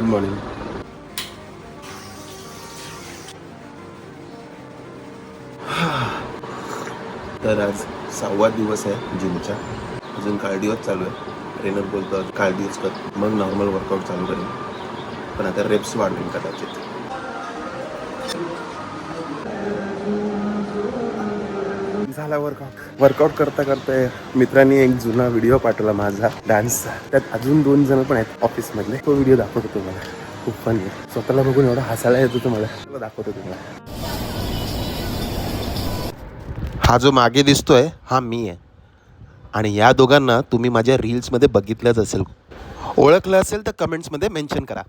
Good morning तर आज सहावा दिवस आहे जिमचा अजून कार्डिओच चालू आहे. ट्रेनर बोलतो कार्डिओच कर. मग नॉर्मल वर्कआउट चालू करेन. पण आता रेप्स वाढवेन कदाचित. झाला वर्कआउट वर्कआउट करता करता मित्रांनी एक जुना व्हिडिओ पाठवला माझा डान्सचा त्यात अजून दोन जण पण आहेत ऑफिस मधले तो व्हिडिओ दाखवतो तुम्हाला. खूप फनी स्वतःला बघून एवढा हसायला येतो तुम्हाला. दाखवत दाखवतो तुम्हाला. हा जो मागे दिसतोय हा मी आहे. आणि या दोघांना तुम्ही माझ्या रील्समध्ये बघितलंच असेल. ओळखलं असेल तर कमेंट्समध्ये मेन्शन करा.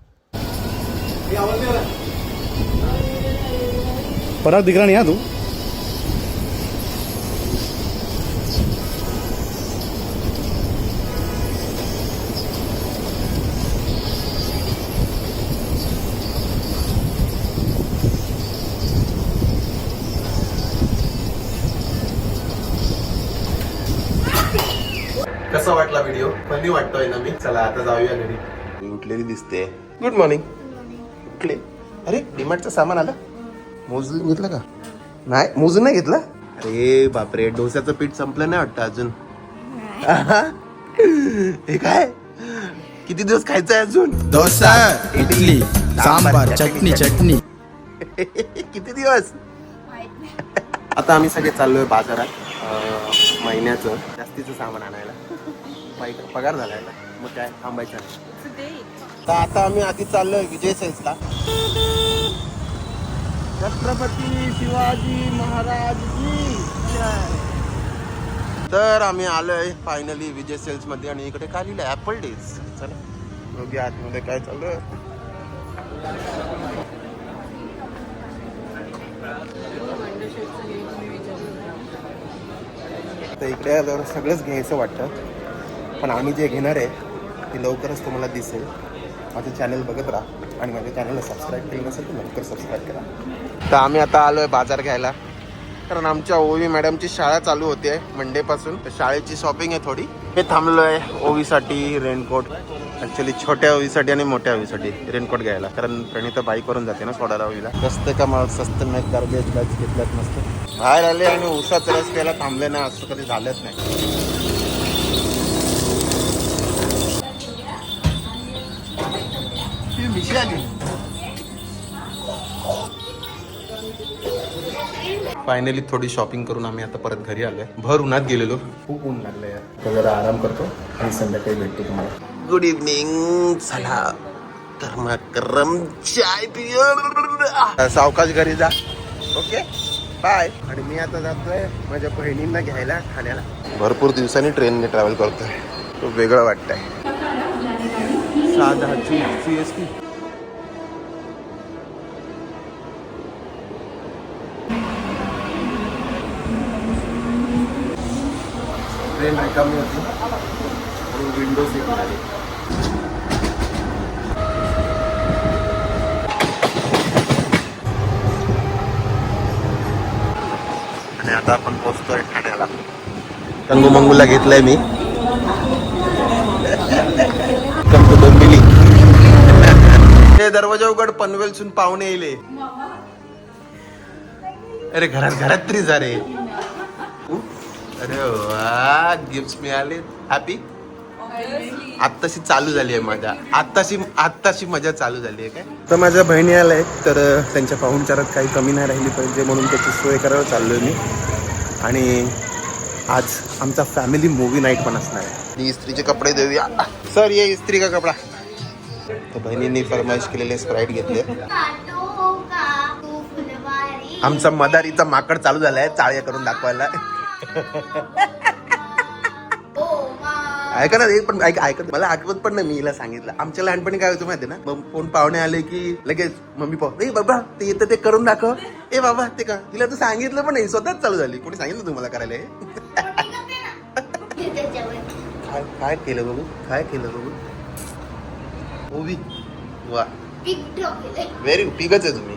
परत दिखला नाही हा तू? कसा वाटला व्हिडिओ फनी वाटतोय ना मी? चला आता जाऊया घरी. मी उठलेली दिसते. गुड मॉर्निंग उठले. अरे डिमार्टचं सामान आलं? मोजून घेतलं का? नाही मोजून नाही घेतलं? अरे बापरे डोस्याचं पीठ संपलं नाही वाटतं अजून. हे काय? किती दिवस खायचं आहे अजून? डोसा इडली सांबार चटणी चटणी किती दिवस? आता आम्ही सगळे चाललोय बाजारात. अं, महिन्याचं जास्तीचं सामान आणायला. पगार झालाय ना. मग काय थांबायचं तर आता आम्ही आधी चाललोय विजय सेल्सला. छत्रपती शिवाजी महाराज तर आम्ही आलोय फायनली विजय सेल्समध्ये आणि इकडे काय लिहिलंय ऍपल डेज चला बघूया आतमध्ये काय चालू तर इकडे आल्यावर सगळंच घ्यायचं वाटतं. पण आम्ही जे घेणार आहे ते लवकरच तुम्हाला दिसेल. माझं चॅनल बघत राहा आणि माझ्या चॅनलला सबस्क्राईब केलं नसेल तर लवकर सबस्क्राईब करा. तर आम्ही आता आलो आहे बाजार घ्यायला. कारण आमच्या ओवी मॅडमची शाळा चालू होते मंडेपासून तर शाळेची शॉपिंग आहे थोडी. हे थांबलो आहे ओवीसाठी रेनकोट ॲक्च्युली छोट्या ओवीसाठी आणि मोठ्या ओवीसाठी रेनकोट घ्यायला. कारण प्रणिता बाईकवरून जाते ना सोडायला ओवीला स्वस्त का मग स्वस्त मॅच गार्बेज बॅच घेतल्यात मस्त. बाहेर आले आणि उसाचा रस प्यायला थांबले ना असं कधी झालंच नाही. फायनली थोडी शॉपिंग करून आम्ही आता परत घरी आलोय. भर उन्हात गेलेलो. खूप ऊन लागलंय तर जरा आराम करतो आणि संध्याकाळी भेटतो तुम्हाला. गुड इव्हनिंग चला गरमा गरम चाय पिय सावकाश घरी जा. ओके बाय आणि मी आता जातोय माझ्या बहिणींना घ्यायला ठाण्याला भरपूर दिवसांनी ट्रेनने ट्रॅव्हल करतोय. तो वेगळं वाटतंय. सहा सी एस टी ट्रेन रिकामी होती. आणि विंडो सीट आली. आता आपण पोहोचतोय ठाण्याला. कंगू मंगूला घेतलंय मी. डोंबिवली दरवाजा उघड पनवेलसून पाहुणे येले अरे घरात घरात तरी जा रे. अरे वा गिफ्ट मिळाले हॅपी आत्ताशी चालू झाली आहे मजा. आत्ताशी आत्ताशी मजा चालू झाली आहे काय? तर माझ्या बहिणी आल्या आहेत तर त्यांच्या पाहुणचारात काही कमी नाही राहिली पाहिजे म्हणून त्याची सोय करायला चाललोय मी. आणि आज आमचा फॅमिली मूवी नाईट पण असणार आहे. इस्त्रीचे कपडे देऊया. सर ये इस्त्री का कपडा? तर बहिणींनी फरमाईश केलेले स्प्राईट घेतले. आमचा मदारीचा माकड चालू झालाय चाळ्या करून दाखवायला. ऐका ना एक पण ऐक ऐकत मला आठवत पण नाही मी हिला सांगितलं. आमच्या लहानपणी काय होतं माहिती ना? मग कोण पाहुणे आले की लगेच मम्मी पाहू ए बाबा ते येतं ते करून दाखव. ए बाबा ते का तिला तर सांगितलं पण नाही स्वतःच चालू झाली. कोणी सांगितलं तुम्हाला करायला? काय काय केलं बघू काय केलं बघू ओवी वा. व्हेरी पिगच आहे तुम्ही.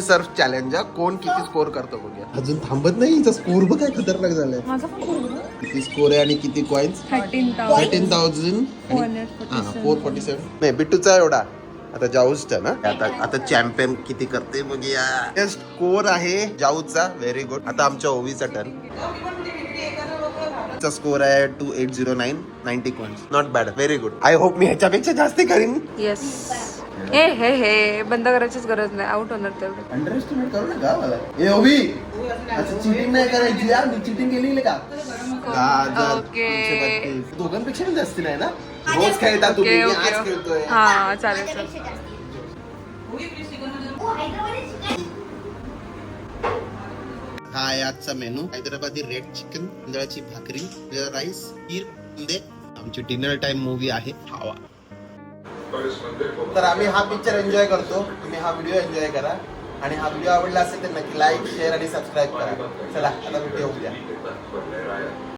सर्फ चॅलेंज कोण किती स्कोर करतो बघूया. अजून थांबत नाही हिचा स्कोर बघ काय खतरनाक झालाय. माझा पण पूर्ण किती स्कोर आहे आणि किती coins thirteen thirteen thousand four forty seven नाही बिट्टूचा एवढा. आता जाऊच ना. आता आता चॅम्पियन किती करते बघूया. स्कोर आहे जाऊचा व्हेरी गुड आता आमच्या ओवीचा टर्न चा स्कोर आहे two eight zero nine ninety point not bad very good I hope मी ह्याच्यापेक्षा जास्त करीन. येस हे हे हे. बंद करायचीच गरज नाही. आउट होणार तेवढं. अंडर एस्टिमेट करू नका मला ए ओवी असं चिटिंग नाही करायची यार. मी चिटिंग केली का? ओके. दोघांपेक्षा पण जास्त नाही ना? रोज खेळता. तुम्ही. मी आज खेळतोय. हा चालेल चालेल. हा आहे आजचा मेनू. हैदराबादी रेड चिकन तांदळाची भाकरी राईस खीर आमची डिनर टाइम मूवी आहे. हवा तर आम्ही हा पिक्चर एन्जॉय करतो. तुम्ही हा व्हिडिओ एन्जॉय करा. आणि हा व्हिडिओ आवडला असेल तर नक्की लाईक शेअर आणि सबस्क्राईब करा. चला आता व्हिडिओ उद्या